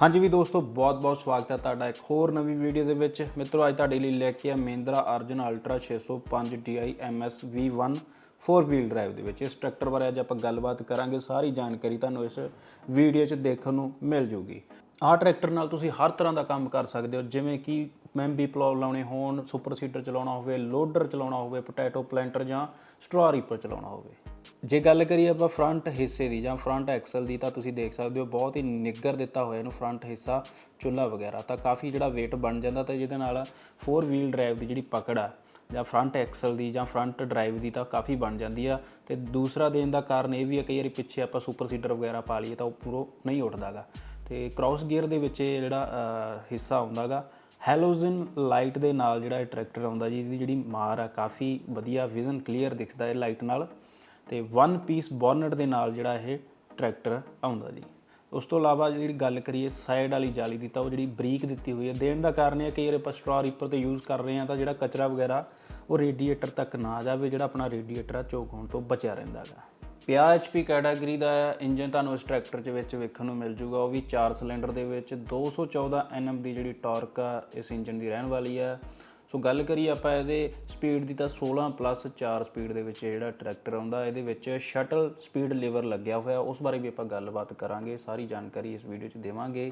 ਹਾਂਜੀ ਵੀ ਦੋਸਤੋ ਬਹੁਤ-ਬਹੁਤ ਸਵਾਗਤ ਹੈ ਤੁਹਾਡਾ ਇੱਕ ਹੋਰ ਨਵੀਂ ਵੀਡੀਓ ਦੇ ਵਿੱਚ। ਮਿੱਤਰੋ, ਅੱਜ ਤੁਹਾਡੇ ਲਈ ਲੈ ਕੇ ਆ Mahindra Arjun ultra 605 Ti MS V1 4 wheel drive ਦੇ ਵਿੱਚ। ਇਸ ਟਰੈਕਟਰ ਬਾਰੇ ਅੱਜ ਆਪਾਂ ਗੱਲਬਾਤ ਕਰਾਂਗੇ। ਸਾਰੀ ਜਾਣਕਾਰੀ ਤੁਹਾਨੂੰ ਇਸ ਵੀਡੀਓ 'ਚ ਦੇਖਣ ਨੂੰ ਮਿਲ ਜੂਗੀ। ਆਹ ਟਰੈਕਟਰ ਨਾਲ ਤੁਸੀਂ ਹਰ ਤਰ੍ਹਾਂ ਦਾ ਕੰਮ ਕਰ ਸਕਦੇ ਹੋ, ਜਿਵੇਂ ਕਿ ਮੈਂਬੀ ਪਲਾਉ ਲਾਉਣੇ ਹੋਣ ਸੁਪਰ ਸੀਡਰ ਚਲਾਉਣਾ ਹੋਵੇ ਲੋਡਰ ਚਲਾਉਣਾ ਹੋਵੇ ਪੋਟੈਟੋ ਪਲੈਂਟਰ ਜਾਂ ਸਟ੍ਰਾ ਰੀਪਰ ਚਲਾਉਣਾ ਹੋਵੇ। ਜੇ ਗੱਲ ਕਰੀਏ ਆਪਾਂ ਫਰੰਟ ਹਿੱਸੇ ਦੀ ਜਾਂ ਫਰੰਟ ਐਕਸਲ ਦੀ ਤਾਂ ਤੁਸੀਂ ਦੇਖ ਸਕਦੇ ਹੋ ਬਹੁਤ ਹੀ ਨਿੱਗਰ ਦਿੱਤਾ ਹੋਇਆ ਇਹਨੂੰ ਫਰੰਟ ਹਿੱਸਾ ਚੁੱਲਾ ਵਗੈਰਾ। ਤਾਂ ਕਾਫੀ ਜਿਹੜਾ weight ਬਣ ਜਾਂਦਾ ਤਾਂ ਜਿਹਦੇ ਨਾਲ 4 ਵੀਲ ਡਰਾਈਵ ਦੀ ਜਿਹੜੀ ਪਕੜ ਆ ਜਾਂ ਫਰੰਟ ਐਕਸਲ ਦੀ ਜਾਂ ਫਰੰਟ ਡਰਾਈਵ ਦੀ ਤਾਂ ਕਾਫੀ ਬਣ ਜਾਂਦੀ ਆ। ਤੇ ਦੂਸਰਾ ਦੇਣ ਦਾ ਕਾਰਨ ਇਹ ਵੀ ਹੈ ਕਈ ਵਾਰੀ ਪਿੱਛੇ ਆਪਾਂ ਸੁਪਰ ਸੀਡਰ ਵਗੈਰਾ ਪਾ ਲਈਏ ਤਾਂ ਉਹ ਪੂਰੋ ਨਹੀਂ ਉੱਠਦਾਗਾ। ਤੇ ਕ੍ਰਾਸ ਗੀਅਰ ਦੇ ਵਿੱਚ ਇਹ ਜਿਹੜਾ ਅਹ, ਹਿੱਸਾ ਆਉਂਦਾਗਾ ਹੈਲੋਜਨ ਲਾਈਟ ਦੇ ਨਾਲ ਜਿਹੜਾ ਇਹ ਟਰੈਕਟਰ ਆਉਂਦਾ ਜੀ, ਇਹਦੀ ਜਿਹੜੀ ਮਾਰ ਆ, ਕਾਫੀ ਵਧੀਆ ਵਿਜ਼ਨ ਕਲੀਅਰ ਦਿਖਦਾ ਹੈ ਲਾਈਟ ਨਾਲ ਤੇ ਵਨ ਪੀਸ ਬੋਨਟ ਦੇ ਨਾਲ ਜਿਹੜਾ ਇਹ ਟਰੈਕਟਰ ਆਉਂਦਾ ਜੀ। ਉਸ ਤੋਂ ਇਲਾਵਾ ਜਿਹੜੀ ਗੱਲ ਕਰੀਏ ਸਾਈਡ ਵਾਲੀ ਜਾਲੀ ਦੀ ਤਾਂ ਉਹ ਜਿਹੜੀ ਬਰੀਕ ਦਿੱਤੀ ਹੋਈ ਹੈ, ਦੇਣ ਦਾ ਕਾਰਨ ਇਹ ਹੈ ਕਿ ਇਹ ਆਪਾਂ ਸਟ੍ਰਾ ਰੀਪਰ ਤੇ ਯੂਜ਼ ਕਰ ਰਹੇ ਹਾਂ ਤਾਂ ਜਿਹੜਾ ਕਚਰਾ ਵਗੈਰਾ ਉਹ ਰੇਡੀਏਟਰ ਤੱਕ ਨਾ ਜਾਵੇ, ਜਿਹੜਾ ਆਪਣਾ ਰੇਡੀਏਟਰ ਆ, ਚੋਕ ਹੋਣ ਤੋਂ ਬਚਿਆ ਰਹਿੰਦਾ ਹੈਗਾ। 50 HP ਕੈਟਾਗਰੀ ਦਾ ਇੰਜਨ ਤੁਹਾਨੂੰ ਇਸ ਟਰੈਕਟਰ ਦੇ ਵਿੱਚ ਵੇਖਣ ਨੂੰ ਮਿਲ ਜੂਗਾ। ਉਹ ਵੀ 4 ਸਿਲੰਡਰ ਦੇ ਵਿੱਚ 214 Nm ਦੀ ਜਿਹੜੀ ਟਾਰਕ ਆ, ਇਸ ਇੰਜਨ ਦੀ ਰਹਿਣ ਵਾਲੀ ਆ। ਸੋ ਗੱਲ ਕਰੀਏ ਆਪਾਂ ਇਹਦੇ ਸਪੀਡ ਦੀ ਤਾਂ 16 ਪਲੱਸ 4 ਸਪੀਡ ਦੇ ਵਿੱਚ ਜਿਹੜਾ ਟਰੈਕਟਰ ਆਉਂਦਾ, ਇਹਦੇ ਵਿੱਚ ਸ਼ਟਲ ਸਪੀਡ ਲੀਵਰ ਲੱਗਿਆ ਹੋਇਆ। ਉਸ ਬਾਰੇ ਵੀ ਆਪਾਂ ਗੱਲਬਾਤ ਕਰਾਂਗੇ, ਸਾਰੀ ਜਾਣਕਾਰੀ ਇਸ ਵੀਡੀਓ 'ਚ ਦੇਵਾਂਗੇ।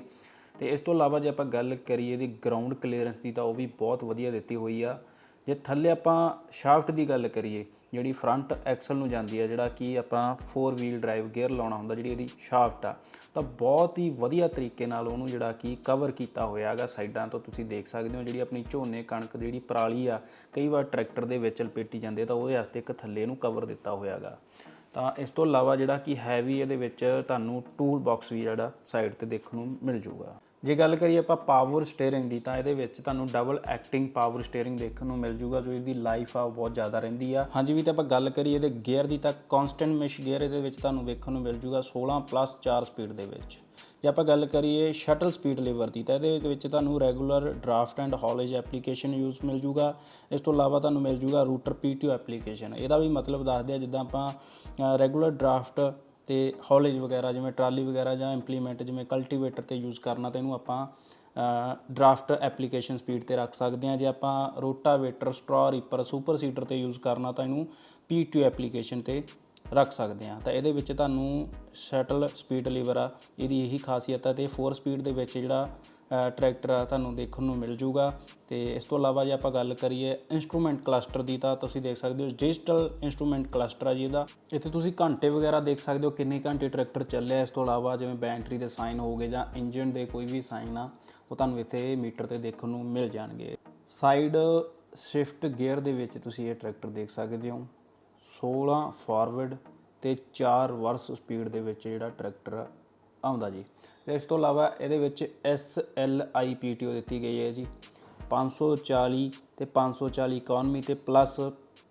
ਤੇ ਇਸ ਤੋਂ ਇਲਾਵਾ ਜੇ ਆਪਾਂ ਗੱਲ ਕਰੀਏ ਇਹਦੀ ਗਰਾਊਂਡ ਕਲੀਅਰੈਂਸ ਦੀ ਤਾਂ ਉਹ ਵੀ ਬਹੁਤ ਵਧੀਆ ਦਿੱਤੀ ਹੋਈ ਆ। ਜੇ ਥੱਲੇ ਆਪਾਂ ਸ਼ਾਫਟ ਦੀ ਗੱਲ ਕਰੀਏ, ਜਿਹੜੀ ਫਰੰਟ ਐਕਸਲ ਨੂੰ ਜਾਂਦੀ ਹੈ, ਜਿਹੜਾ ਕਿ ਆਪਾਂ 4 ਵੀਲ ਡਰਾਈਵ ਗੇਅਰ ਲਾਉਣਾ ਹੁੰਦਾ, ਜਿਹੜੀ ਇਹਦੀ ਸ਼ਾਫਟ ਆ, ਤਾਂ ਬਹੁਤ ਹੀ ਵਧੀਆ ਤਰੀਕੇ ਨਾਲ ਉਹਨੂੰ ਜਿਹੜਾ ਕਿ ਕਵਰ ਕੀਤਾ ਹੋਇਆ ਹੈਗਾ ਸਾਈਡਾਂ ਤੋਂ, ਤੁਸੀਂ ਦੇਖ ਸਕਦੇ ਹੋ, ਜਿਹੜੀ ਆਪਣੀ ਝੋਨੇ ਕਣਕ ਦੀ ਜਿਹੜੀ ਪਰਾਲੀ ਆ, ਕਈ ਵਾਰ ਟਰੈਕਟਰ ਦੇ ਵਿੱਚ ਲਪੇਟੀ ਜਾਂਦੇ ਤਾਂ ਉਹਦੇ ਵਾਸਤੇ ਇੱਕ ਥੱਲੇ ਨੂੰ ਕਵਰ ਦਿੱਤਾ ਹੋਇਆ ਹੈਗਾ। ਤਾਂ ਇਸ ਤੋਂ ਇਲਾਵਾ ਜਿਹੜਾ ਕਿ ਹੈਵੀ ਇਹਦੇ ਵਿੱਚ ਤੁਹਾਨੂੰ ਟੂਲ ਬਾਕਸ ਵੀ ਜਿਹੜਾ ਸਾਈਡ ਤੇ ਦੇਖਣ ਨੂੰ ਮਿਲ ਜੂਗਾ। ਜੇ ਗੱਲ ਕਰੀਏ ਆਪਾਂ ਪਾਵਰ ਸਟੀਅਰਿੰਗ ਦੀ ਤਾਂ ਇਹਦੇ ਵਿੱਚ ਤੁਹਾਨੂੰ ਡਬਲ ਐਕਟਿੰਗ ਪਾਵਰ ਸਟੀਅਰਿੰਗ ਦੇਖਣ ਨੂੰ ਮਿਲ ਜੂਗਾ, ਜੋ ਇਹਦੀ ਲਾਈਫ ਆ ਉਹ ਬਹੁਤ ਜ਼ਿਆਦਾ ਰਹਿੰਦੀ ਆ। ਹਾਂਜੀ ਵੀ ਤਾਂ ਆਪਾਂ ਗੱਲ ਕਰੀਏ ਇਹਦੇ ਗੇਅਰ ਦੀ ਤਾਂ ਕਨਸਟੈਂਟ ਮਿਸ਼ ਗੇਅਰ ਇਹਦੇ ਵਿੱਚ ਤੁਹਾਨੂੰ ਵੇਖਣ ਨੂੰ ਮਿਲ ਜੂਗਾ 16 ਪਲੱਸ 4 ਸਪੀਡ ਦੇ ਵਿੱਚ। ਜੇ ਆਪਾਂ ਗੱਲ ਕਰੀਏ ਸ਼ਟਲ ਸਪੀਡ ਲੀਵਰ ਦੀ, ਤਾਂ ਇਹਦੇ ਵਿੱਚ ਤੁਹਾਨੂੰ regular draft and haulage application use ਮਿਲ ਜੂਗਾ। ਇਸ ਤੋਂ ਇਲਾਵਾ ਤੁਹਾਨੂੰ ਮਿਲ ਜੂਗਾ ਰੂਟਰ ਪੀਟੀਓ ਐਪਲੀਕੇਸ਼ਨ ਇਹਦਾ ਵੀ ਮਤਲਬ ਦੱਸਦੇ ਆ, ਜਿੱਦਾਂ ਆਪਾਂ ਰੈਗੂਲਰ ਡਰਾਫਟ ਤੇ ਹੌਲੇਜ ਵਗੈਰਾ, ਜਿਵੇਂ ਟਰਾਲੀ ਵਗੈਰਾ ਜਾਂ ਇੰਪਲੀਮੈਂਟ ਜਿਵੇਂ ਕਲਟੀਵੇਟਰ ਤੇ ਯੂਜ਼ ਕਰਨਾ, ਤਾਂ ਇਹਨੂੰ ਆਪਾਂ ਡਰਾਫਟ ਐਪਲੀਕੇਸ਼ਨ ਸਪੀਡ ਤੇ ਰੱਖ ਸਕਦੇ ਹਾਂ ਜੇ ਆਪਾਂ rotavator straw reaper super seeder ਤੇ ਯੂਜ਼ ਕਰਨਾ, ਤਾਂ ਇਹਨੂੰ ਪੀਟੀਓ ਐਪਲੀਕੇਸ਼ਨ ਤੇ ਰੱਖ ਸਕਦੇ ਹਾਂ। ਤਾਂ ਇਹਦੇ ਵਿੱਚ ਤੁਹਾਨੂੰ ਸ਼ਟਲ ਸਪੀਡ ਲੀਵਰ ਆ, ਇਹਦੀ ਇਹੀ ਖਾਸੀਅਤ ਹੈ ਤੇ 4 ਸਪੀਡ ਦੇ ਵਿੱਚ ਜਿਹੜਾ ਟਰੈਕਟਰ ਆ ਤੁਹਾਨੂੰ ਦੇਖਣ ਨੂੰ ਮਿਲ ਜੂਗਾ। ਤੇ ਇਸ ਤੋਂ ਇਲਾਵਾ ਜੇ ਆਪਾਂ ਗੱਲ ਕਰੀਏ ਇਨਸਟਰੂਮੈਂਟ ਕਲਸਟਰ ਦੀ ਤਾਂ ਤੁਸੀਂ ਦੇਖ ਸਕਦੇ ਹੋ ਡਿਜੀਟਲ ਇਨਸਟਰੂਮੈਂਟ ਕਲਸਟਰ ਆ ਜੀ ਇਹਦਾ। ਇੱਥੇ ਤੁਸੀਂ ਘੰਟੇ ਵਗੈਰਾ ਦੇਖ ਸਕਦੇ ਹੋ ਕਿੰਨੇ ਘੰਟੇ ਟਰੈਕਟਰ ਚੱਲਿਆ। ਇਸ ਤੋਂ ਇਲਾਵਾ ਜਿਵੇਂ ਬੈਟਰੀ ਦੇ ਸਾਈਨ ਹੋਗੇ ਜਾਂ ਇੰਜਨ ਦੇ ਕੋਈ ਵੀ ਸਾਈਨ ਆ, ਉਹ ਤੁਹਾਨੂੰ ਇੱਥੇ ਮੀਟਰ ਤੇ ਦੇਖਣ ਨੂੰ ਮਿਲ ਜਾਣਗੇ। ਸਾਈਡ ਸ਼ਿਫਟ ਗੇਅਰ ਦੇ ਵਿੱਚ ਤੁਸੀਂ ਇਹ ਟਰੈਕਟਰ ਦੇਖ ਸਕਦੇ ਹੋ। 16 ਫਾਰਵਰਡ ਤੇ 4 ਰਿਵਰਸ ਸਪੀਡ ਦੇ ਵਿੱਚ ਜਿਹੜਾ ਟਰੈਕਟਰ ਆਉਂਦਾ ਜੀ। ਇਸ ਤੋਂ ਇਲਾਵਾ ਇਹਦੇ ਵਿੱਚ SLI PTO ਦਿੱਤੀ ਗਈ ਹੈ ਜੀ। 540 ਤੇ 540 ਇਕਨੋਮੀ ਤੇ ਪਲੱਸ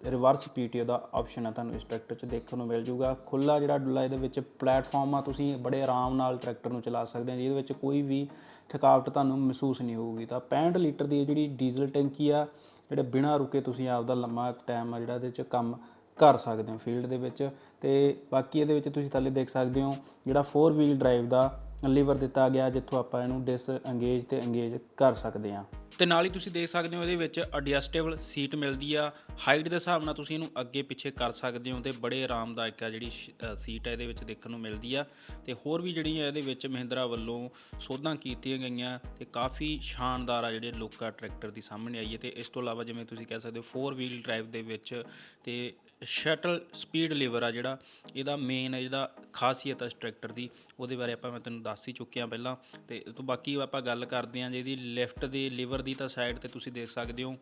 ਰਿਵਰਸ PTO ਦਾ ਆਪਸ਼ਨ ਹੈ ਤੁਹਾਨੂੰ ਇਸ ਟਰੈਕਟਰ 'ਚ ਦੇਖਣ ਨੂੰ ਮਿਲ ਜੂਗਾ। ਖੁੱਲਾ ਜਿਹੜਾ ਡੁੱਲਾ ਇਹਦੇ ਵਿੱਚ ਪਲੇਟਫਾਰਮ ਆ, ਤੁਸੀਂ ਬੜੇ ਆਰਾਮ ਨਾਲ ਟਰੈਕਟਰ ਨੂੰ ਚਲਾ ਸਕਦੇ ਹੋ ਜਿਹਦੇ ਵਿੱਚ ਕੋਈ ਵੀ ਥਕਾਵਟ ਤੁਹਾਨੂੰ ਮਹਿਸੂਸ ਨਹੀਂ ਹੋਊਗੀ। ਤਾਂ 65 ਲੀਟਰ ਦੀ ਜਿਹੜੀ ਡੀਜ਼ਲ ਟੈਂਕੀ ਆ, ਜਿਹੜੇ ਬਿਨਾਂ ਰੁਕੇ ਤੁਸੀਂ ਆਪਦਾ ਲੰਮਾ ਟਾਈਮ ਆ ਜਿਹੜਾ ਇਹਦੇ 'ਚ ਕੰਮ ਕਰ ਸਕਦੇ ਹੋ ਫੀਲਡ ਦੇ ਵਿੱਚ। ਤੇ ਬਾਕੀ ਇਹਦੇ ਵਿੱਚ ਤੁਸੀਂ ਥੱਲੇ ਦੇਖ ਸਕਦੇ ਹੋ ਜਿਹੜਾ 4 ਵੀਲ ਡਰਾਈਵ ਦਾ ਲੀਵਰ ਦਿੱਤਾ ਗਿਆ, ਜਿੱਥੋਂ ਆਪਾਂ ਇਹਨੂੰ ਡਿਸ ਅੰਗੇਜ ਤੇ ਅੰਗੇਜ ਕਰ ਸਕਦੇ ਹਾਂ। ਤੇ ਨਾਲ ਹੀ ਤੁਸੀਂ ਦੇਖ ਸਕਦੇ ਹੋ ਇਹਦੇ ਵਿੱਚ ਐਡਜਸਟੇਬਲ ਸੀਟ ਮਿਲਦੀ ਆ। ਹਾਈਟ ਦੇ ਹਿਸਾਬ ਨਾਲ ਤੁਸੀਂ ਇਹਨੂੰ ਅੱਗੇ ਪਿੱਛੇ ਕਰ ਸਕਦੇ ਹੋ ਤੇ ਬੜੇ ਆਰਾਮਦਾਇਕ ਆ ਜਿਹੜੀ ਸੀਟ ਹੈ ਇਹਦੇ ਵਿੱਚ ਦੇਖਣ ਨੂੰ ਮਿਲਦੀ ਆ। ਤੇ ਹੋਰ ਵੀ ਜਿਹੜੀਆਂ ਇਹਦੇ ਵਿੱਚ ਮਹਿੰਦਰਾ ਵੱਲੋਂ ਸੋਧਾਂ ਕੀਤੀਆਂ ਗਈਆਂ ਤੇ ਕਾਫੀ ਸ਼ਾਨਦਾਰ ਆ ਜਿਹੜੇ ਲੁੱਕ ਆ ਟਰੈਕਟਰ ਦੀ ਸਾਹਮਣੇ ਆਈ ਹੈ ਤੇ ਇਸ ਤੋਂ ਇਲਾਵਾ ਜਿਵੇਂ ਤੁਸੀਂ ਕਹਿ ਸਕਦੇ ਹੋ 4 ਵੀਲ ਡਰਾਈਵ ਦੇ ਵਿੱਚ ਤੇ ਸ਼ਟਲ ਸਪੀਡ ਲੀਵਰ ਆ ਜਿਹੜਾ, ਇਹਦਾ ਮੇਨ ਜਿਹੜਾ ਖਾਸੀਅਤ ਹੈ ਇਸ ਟਰੈਕਟਰ ਦੀ। ਉਹਦੇ ਬਾਰੇ ਆਪਾਂ ਮੈਂ ਤੈਨੂੰ ਦੱਸ ਹੀ ਚੁੱਕਿਆ ਪਹਿਲਾਂ ਤੇ ਤੋਂ ਬਾਕੀ ਆਪਾਂ ਗੱਲ ਕਰਦੇ ਹਾਂ ਜਿਹਦੀ ਲੈਫਟ ਦੇ ਲੀਵਰ ਦੀ ਤਾਂ ਸਾਈਡ ਤੇ ਤੁਸੀਂ ਦੇਖ ਸਕਦੇ ਹੋ।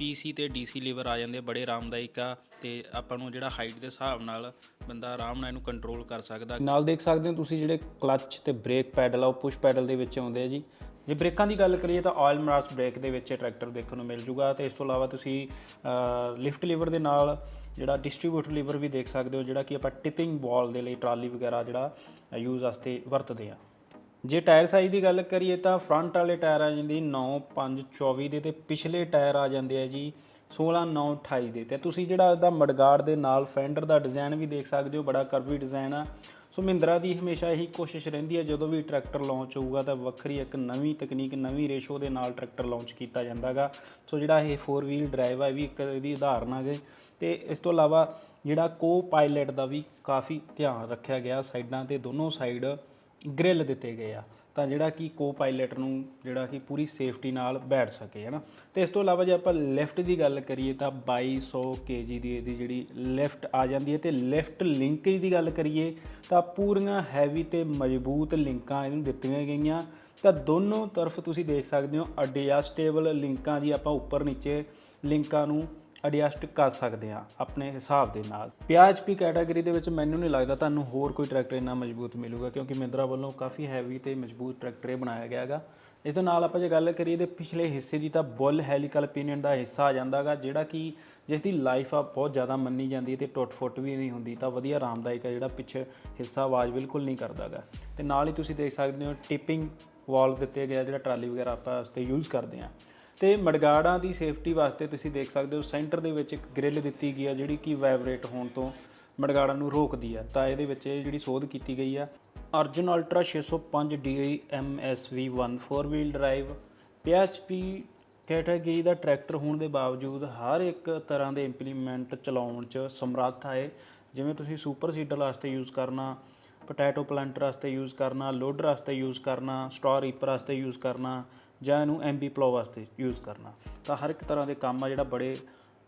PC ਤੇ DC ਲੀਵਰ ਆ ਜਾਂਦੇ ਆ, ਬੜੇ ਆਰਾਮਦਾਇਕ ਆ ਤੇ ਆਪਾਂ ਨੂੰ ਜਿਹੜਾ ਹਾਈਟ ਦੇ ਹਿਸਾਬ ਨਾਲ ਬੰਦਾ ਆਰਾਮ ਨਾਲ ਇਹਨੂੰ ਕੰਟਰੋਲ ਕਰ ਸਕਦਾ। ਨਾਲ ਦੇਖ ਸਕਦੇ ਹੋ ਤੁਸੀਂ ਜਿਹੜੇ ਕਲੱਚ ਤੇ ਬ੍ਰੇਕ ਪੈਡਲ ਆ ਉਹ ਪੁਸ਼ ਪੈਡਲ ਦੇ ਵਿੱਚ ਆਉਂਦੇ ਆ ਜੀ। ਜੇ ਬ੍ਰੇਕਾਂ ਦੀ ਗੱਲ ਕਰੀਏ ਤਾਂ ਆਇਲ ਮਾਰਸ ਬ੍ਰੇਕ ਦੇ ਵਿੱਚ ਟਰੈਕਟਰ ਦੇਖਣ ਨੂੰ ਮਿਲ ਜੂਗਾ ਤੇ ਇਸ ਤੋਂ ਇਲਾਵਾ ਤੁਸੀਂ ਲਿਫਟ ਲੀਵਰ ਦੇ ਨਾਲ ਜਿਹੜਾ ਡਿਸਟ੍ਰੀਬਿਊਟਰ ਲੀਵਰ ਵੀ ਦੇਖ ਸਕਦੇ ਹੋ ਜਿਹੜਾ ਕਿ ਆਪਾਂ ਟਿਪਿੰਗ ਬਾਲ ਦੇ ਲਈ ਟਰਾਲੀ ਵਗੈਰਾ ਜਿਹੜਾ ਯੂਜ਼ ਵਾਸਤੇ ਵਰਤਦੇ ਆ। ਜੇ ਟਾਇਰ ਸਾਈਜ਼ ਦੀ ਗੱਲ ਕਰੀਏ ਤਾਂ ਫਰੰਟ ਵਾਲੇ ਟਾਇਰ ਆ ਜਾਂਦੇ 9 5 24 ਦੇ ਤੇ ਪਿਛਲੇ ਟਾਇਰ ਆ ਜਾਂਦੇ ਆ ਜੀ 16928 ਦੇ ਤੇ। ਤੁਸੀਂ ਜਿਹੜਾ ਇਹਦਾ ਮਡਗਾਰਡ ਦੇ ਨਾਲ ਫੈਂਡਰ ਦਾ ਡਿਜ਼ਾਈਨ ਵੀ ਦੇਖ ਸਕਦੇ ਹੋ, ਬੜਾ ਕਰਵੀ ਡਿਜ਼ਾਈਨ ਆ। ਸੋ ਮਹਿੰਦਰਾ ਦੀ ਹਮੇਸ਼ਾ ਇਹੀ ਕੋਸ਼ਿਸ਼ ਰਹਿੰਦੀ ਹੈ ਜਦੋਂ ਵੀ ਟਰੈਕਟਰ ਲਾਂਚ ਹੋਊਗਾ ਤਾਂ ਵੱਖਰੀ ਇੱਕ ਨਵੀਂ ਤਕਨੀਕ, ਨਵੀਂ ਰੇਸ਼ੋ ਦੇ ਨਾਲ ਟਰੈਕਟਰ ਲਾਂਚ ਕੀਤਾ ਜਾਂਦਾਗਾ। ਸੋ ਜਿਹੜਾ ਇਹ 4 ਵੀਲ ਡਰਾਈਵ ਹੈ ਇਹ ਵੀ ਇੱਕ ਇਹਦੀ ਉਦਾਹਰਨ ਆ ਹੈਗੇ ਤੇ ਇਸ ਤੋਂ ਇਲਾਵਾ ਜਿਹੜਾ ਕੋ ਪਾਇਲਟ ਦਾ ਵੀ ਕਾਫੀ ਧਿਆਨ ਰੱਖਿਆ ਗਿਆ, ਸਾਈਡਾਂ ਤੇ ਦੋਨੋਂ ਸਾਈਡ ਗ੍ਰਿਲ ਦਿੱਤੇ ਗਏ ਆ, ਤਾਂ ਜਿਹੜਾ ਕਿ ਕੋ ਪਾਇਲਟ ਨੂੰ ਜਿਹੜਾ ਕਿ ਪੂਰੀ ਸੇਫਟੀ ਨਾਲ ਬੈਠ ਸਕੇ ਹੈ ਨਾ ਤੇ ਇਸ ਤੋਂ ਇਲਾਵਾ ਜੇ ਆਪਾਂ ਲੈਫਟ ਦੀ ਗੱਲ ਕਰੀਏ ਤਾਂ 2200 kg ਦੀ ਇਹਦੀ ਜਿਹੜੀ ਲੈਫਟ ਆ ਜਾਂਦੀ ਹੈ ਤੇ ਲੈਫਟ ਲਿੰਕੇਜ ਦੀ ਗੱਲ ਕਰੀਏ ਤਾਂ ਪੂਰੀਆਂ ਹੈਵੀ ਤੇ ਮਜ਼ਬੂਤ ਲਿੰਕਾਂ ਇਹਨੂੰ ਦਿੱਤੀਆਂ ਗਈਆਂ। ਤਾਂ ਦੋਨੋਂ ਤਰਫ ਤੁਸੀਂ ਦੇਖ ਸਕਦੇ ਹੋ ਅਡਜਸਟੇਬਲ ਲਿੰਕਾਂ ਜੀ ਆਪਾਂ ਉੱਪਰ ਨੀਚੇ ਲਿੰਕਾਂ ਨੂੰ ਐਡਜਸਟ ਕਰ ਸਕਦੇ ਆ ਆਪਣੇ ਹਿਸਾਬ ਦੇ ਨਾਲ। PHP ਕੈਟਾਗਰੀ ਦੇ ਵਿੱਚ ਮੈਨੂੰ ਨਹੀਂ ਲੱਗਦਾ ਤੁਹਾਨੂੰ ਹੋਰ ਕੋਈ ਟਰੈਕਟਰ ਇੰਨਾ ਮਜ਼ਬੂਤ ਮਿਲੂਗਾ, ਕਿਉਂਕਿ ਮਹਿੰਦਰਾ ਵੱਲੋਂ ਕਾਫੀ ਹੈਵੀ ਤੇ ਮਜ਼ਬੂਤ ਟਰੈਕਟਰ ਇਹ ਬਣਾਇਆ ਗਿਆ ਹੈਗਾ। ਇਸ ਦੇ ਨਾਲ ਆਪਾਂ ਜੇ ਗੱਲ ਕਰੀਏ ਤੇ ਪਿਛਲੇ ਹਿੱਸੇ ਦੀ ਤਾਂ ਬੁੱਲ ਹੈਲੀਕਲ ਪੀਨੀਅਨ ਦਾ ਹਿੱਸਾ ਆ ਜਾਂਦਾਗਾ ਜਿਹੜਾ ਕਿ ਜਿਸ ਦੀ ਲਾਈਫ ਆ ਬਹੁਤ ਜ਼ਿਆਦਾ ਮੰਨੀ ਜਾਂਦੀ ਹੈ ਤੇ ਟੁੱਟ ਫੁੱਟ ਵੀ ਨਹੀਂ ਹੁੰਦੀ, ਤਾਂ ਵਧੀਆ ਆਰਾਮਦਾਇਕ ਆ ਜਿਹੜਾ ਪਿੱਛੇ ਹਿੱਸਾ ਆਵਾਜ਼ ਬਿਲਕੁਲ ਨਹੀਂ ਕਰਦਾਗਾ ਤੇ ਨਾਲ ਹੀ ਤੁਸੀਂ ਦੇਖ ਸਕਦੇ ਹੋ ਟਿਪਿੰਗ ਵਾਲ ਦਿੱਤੇ ਗਿਆ ਜਿਹੜਾ ਟਰਾਲੀ ਵਗੈਰਾ ਆਪਾਂ ਵਾਸਤੇ ਯੂਜ਼ ਕਰਦੇ ਆ ਤੇ ਮੜਗਾੜਾਂ ਦੀ ਸੇਫਟੀ ਵਾਸਤੇ ਤੁਸੀਂ ਦੇਖ ਸਕਦੇ ਹੋ ਸੈਂਟਰ ਦੇ ਵਿੱਚ ਇੱਕ ਗ੍ਰਿਲ ਦਿੱਤੀ ਗਈ ਆ, ਜਿਹੜੀ ਕਿ ਵਾਈਬ੍ਰੇਟ ਹੋਣ ਤੋਂ ਮੜਗਾੜਾਂ ਨੂੰ ਰੋਕਦੀ ਆ। ਤਾਂ ਇਹਦੇ ਵਿੱਚ ਇਹ ਜਿਹੜੀ ਸੋਧ ਕੀਤੀ ਗਈ ਆ, Arjun ultra 605 DI MSV1 4 wheel drive PHP category ਦਾ ਟਰੈਕਟਰ ਹੋਣ ਦੇ ਬਾਵਜੂਦ ਹਰ ਇੱਕ ਤਰ੍ਹਾਂ ਦੇ ਇੰਪਲੀਮੈਂਟ ਚਲਾਉਣ 'ਚ ਸਮਰੱਥ ਹੈ ਜਿਵੇਂ ਤੁਸੀਂ ਸੁਪਰ ਸੀਡਰ ਵਾਸਤੇ ਯੂਜ਼ ਕਰਨਾ ਪੋਟੈਟੋ ਪਲਾਂਟਰ ਵਾਸਤੇ ਯੂਜ਼ ਕਰਨਾ ਲੋਡਰ ਵਾਸਤੇ ਯੂਜ਼ ਕਰਨਾ ਸਟੋਰ ਰੀਪਰ ਵਾਸਤੇ ਯੂਜ਼ ਕਰਨਾ ਜਾਂ ਇਹਨੂੰ ਐਮਬੀ ਪਲੋ ਵਾਸਤੇ ਯੂਜ਼ ਕਰਨਾ। ਤਾਂ ਹਰ ਇੱਕ ਤਰ੍ਹਾਂ ਦੇ ਕੰਮ ਆ ਜਿਹੜਾ ਬੜੇ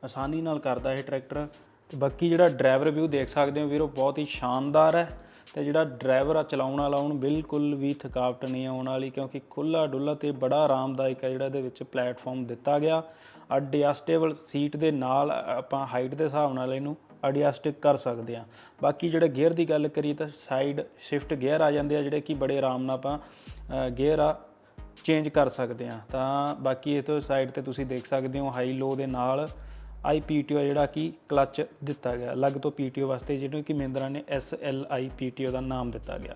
ਆਸਾਨੀ ਨਾਲ ਕਰਦਾ ਇਹ ਟਰੈਕਟਰ। ਤੇ ਬਾਕੀ ਜਿਹੜਾ ਡਰਾਈਵਰ ਵਿਊ ਦੇਖ ਸਕਦੇ ਹੋ ਵੀਰੋ, ਬਹੁਤ ਹੀ ਸ਼ਾਨਦਾਰ ਹੈ। ਤੇ ਜਿਹੜਾ ਡਰਾਈਵਰ ਆ ਚਲਾਉਣ ਵਾਲਾ, ਉਹਨੂੰ ਬਿਲਕੁਲ ਵੀ ਥਕਾਵਟ ਨਹੀਂ ਆਉਣ ਵਾਲੀ, ਕਿਉਂਕਿ ਖੁੱਲਾ ਡੁੱਲਾ ਤੇ ਬੜਾ ਆਰਾਮਦਾਇਕ ਹੈ ਜਿਹੜਾ ਇਹਦੇ ਵਿੱਚ ਪਲੇਟਫਾਰਮ ਦਿੱਤਾ ਗਿਆ। ਅਡਜਸਟੇਬਲ ਸੀਟ ਦੇ ਨਾਲ ਆਪਾਂ ਹਾਈਟ ਦੇ ਹਿਸਾਬ ਨਾਲ ਇਹਨੂੰ ਅਡਜਸਟ ਕਰ ਸਕਦੇ ਆ ਬਾਕੀ ਜਿਹੜੇ ਗੇਅਰ ਦੀ ਗੱਲ ਕਰੀਏ ਤਾਂ ਸਾਈਡ ਸ਼ਿਫਟ ਗੇਅਰ ਆ ਜਾਂਦੇ ਆ, ਜਿਹੜੇ ਕਿ ਬੜੇ ਆਰਾਮ ਨਾਲ ਆਪਾਂ ਗੇਅਰ ਆ ਚੇਂਜ ਕਰ ਸਕਦੇ ਆ ਤਾਂ ਬਾਕੀ ਇਹ ਤੋਂ ਸਾਈਡ ਤੇ ਤੁਸੀਂ ਦੇਖ ਸਕਦੇ ਹੋ ਹਾਈ ਲੋ ਦੇ ਨਾਲ ਆਈ ਆਈਪੀਟੀਓ ਜਿਹੜਾ ਕਿ ਕਲਚ ਦਿੱਤਾ ਗਿਆ। ਅਲੱਗ ਤੋਂ ਪੀਟੀਓ ਵਾਸਤੇ ਜਿਹਨੂੰ ਕਿ ਮਹਿੰਦਰਾ ਨੇ ਐਸਐਲਆਈ ਪੀਟੀਓ ਦਾ ਨਾਮ ਦਿੱਤਾ ਗਿਆ।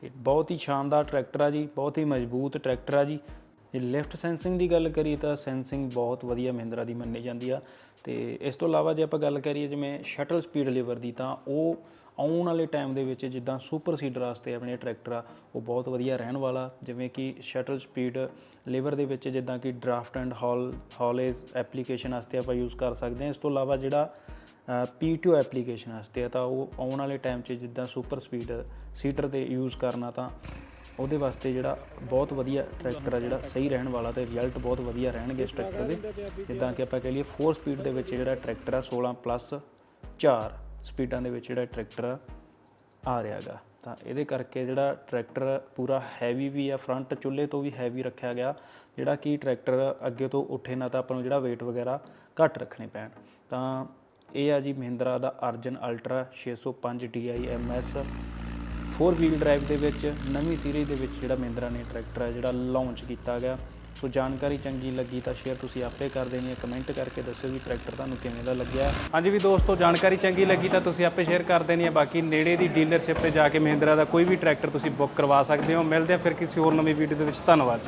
ਤੇ ਬਹੁਤ ਹੀ ਸ਼ਾਨਦਾਰ ਟਰੈਕਟਰ ਆ ਜੀ, ਬਹੁਤ ਹੀ ਮਜ਼ਬੂਤ ਟਰੈਕਟਰ ਆ ਜੀ। ਜੇ ਲਿਫਟ ਸੈਂਸਿੰਗ ਦੀ ਗੱਲ ਕਰੀਏ ਤਾਂ ਸੈਂਸਿੰਗ ਬਹੁਤ ਵਧੀਆ ਮਹਿੰਦਰਾ ਦੀ ਮੰਨੀ ਜਾਂਦੀ ਆ ਤੇ ਇਸ ਤੋਂ ਇਲਾਵਾ ਜੇ ਆਪਾਂ ਗੱਲ ਕਰੀਏ ਜਿਵੇਂ ਸ਼ਟਲ ਸਪੀਡ ਲੀਵਰ ਦੀ ਤਾਂ ਉਹ ਆਉਣ ਵਾਲੇ ਟਾਈਮ ਦੇ ਵਿੱਚ ਜਿੱਦਾਂ ਸੁਪਰ ਸੀਡਰ ਵਾਸਤੇ ਆਪਣੇ ਟਰੈਕਟਰ ਆ, ਉਹ ਬਹੁਤ ਵਧੀਆ ਰਹਿਣ ਵਾਲਾ, ਜਿਵੇਂ ਕਿ ਸ਼ਟਲ ਸਪੀਡ ਲੀਵਰ ਦੇ ਵਿੱਚ ਜਿੱਦਾਂ ਕਿ draft and haul, haulage application ਵਾਸਤੇ ਆਪਾਂ ਯੂਜ਼ ਕਰ ਸਕਦੇ ਹਾਂ। ਇਸ ਤੋਂ ਇਲਾਵਾ ਜਿਹੜਾ ਪੀਟੀਓ ਐਪਲੀਕੇਸ਼ਨ ਵਾਸਤੇ ਆ ਤਾਂ ਉਹ ਆਉਣ ਵਾਲੇ ਟਾਈਮ 'ਚ ਜਿੱਦਾਂ ਸੁਪਰ ਸਪੀਡ ਸੀਟਰ ਤੇ ਯੂਜ਼ ਕਰਨਾ ਤਾਂ ਉਹਦੇ ਵਾਸਤੇ ਜਿਹੜਾ ਬਹੁਤ ਵਧੀਆ ਟਰੈਕਟਰ ਆ ਜਿਹੜਾ ਸਹੀ ਰਹਿਣ ਵਾਲਾ ਤੇ ਰਿਜ਼ਲਟ ਬਹੁਤ ਵਧੀਆ ਰਹਿਣਗੇ ਇਸ ਟਰੈਕਟਰ ਦੇ। ਜਿੱਦਾਂ ਕਿ ਆਪਾਂ ਕਹ ਲਈਏ 4 ਸਪੀਡ ਦੇ ਵਿੱਚ ਜਿਹੜਾ ਟਰੈਕਟਰ ਆ 16 ਪਲੱਸ 4 ਸਪੀਡਾਂ ਦੇ ਵਿੱਚ ਜਿਹੜਾ ਟਰੈਕਟਰ ਆ ਆ ਰਿਹਾਗਾ। ਤਾਂ ਇਹਦੇ ਕਰਕੇ ਜਿਹੜਾ ਟਰੈਕਟਰ ਪੂਰਾ ਹੈਵੀ ਵੀ ਆ ਫਰੰਟ ਚੁੱਲ੍ਹੇ ਤੋਂ ਵੀ ਹੈਵੀ ਰੱਖਿਆ ਗਿਆ, ਜਿਹੜਾ ਕਿ ਟਰੈਕਟਰ ਅੱਗੇ ਤੋਂ ਉੱਠੇ ਨਾ ਤਾਂ ਆਪਾਂ ਨੂੰ ਜਿਹੜਾ weight ਵਗੈਰਾ ਘੱਟ ਰੱਖਣੇ ਪੈਣ। ਤਾਂ ਇਹ ਆ ਜੀ ਮਹਿੰਦਰਾ ਦਾ Arjun ultra 605 DI MS four wheel drive ਦੇ ਵਿੱਚ, ਨਵੀਂ ਸੀਰੀਜ਼ ਦੇ ਵਿੱਚ ਜਿਹੜਾ ਮਹਿੰਦਰਾ ਨੇ ਟਰੈਕਟਰ ਹੈ ਜਿਹੜਾ ਲਾਂਚ ਕੀਤਾ ਗਿਆ। ਸੋ ਜਾਣਕਾਰੀ ਚੰਗੀ ਲੱਗੀ ਤਾਂ ਸ਼ੇਅਰ ਤੁਸੀਂ ਆਪੇ ਕਰ ਦੇਣੀ ਹੈ ਕਮੈਂਟ ਕਰਕੇ ਦੱਸਿਓ ਵੀ ਟਰੈਕਟਰ ਤੁਹਾਨੂੰ ਕਿਵੇਂ ਦਾ ਲੱਗਿਆ। ਹਾਂਜੀ ਵੀ ਦੋਸਤੋ, ਜਾਣਕਾਰੀ ਚੰਗੀ ਲੱਗੀ ਤਾਂ ਤੁਸੀਂ ਆਪੇ ਸ਼ੇਅਰ ਕਰ ਦੇਣੀ ਹੈ। ਬਾਕੀ ਨੇੜੇ ਦੀ ਡੀਲਰਸ਼ਿਪ ਤੇ ਜਾ ਕੇ ਮਹਿੰਦਰਾ ਦਾ ਕੋਈ ਵੀ ਟਰੈਕਟਰ ਤੁਸੀਂ ਬੁੱਕ ਕਰਵਾ ਸਕਦੇ ਹੋ। ਮਿਲਦੇ ਆ ਫਿਰ ਕਿਸੇ ਹੋਰ ਨਵੀਂ ਵੀਡੀਓ ਦੇ ਵਿੱਚ। ਧੰਨਵਾਦ।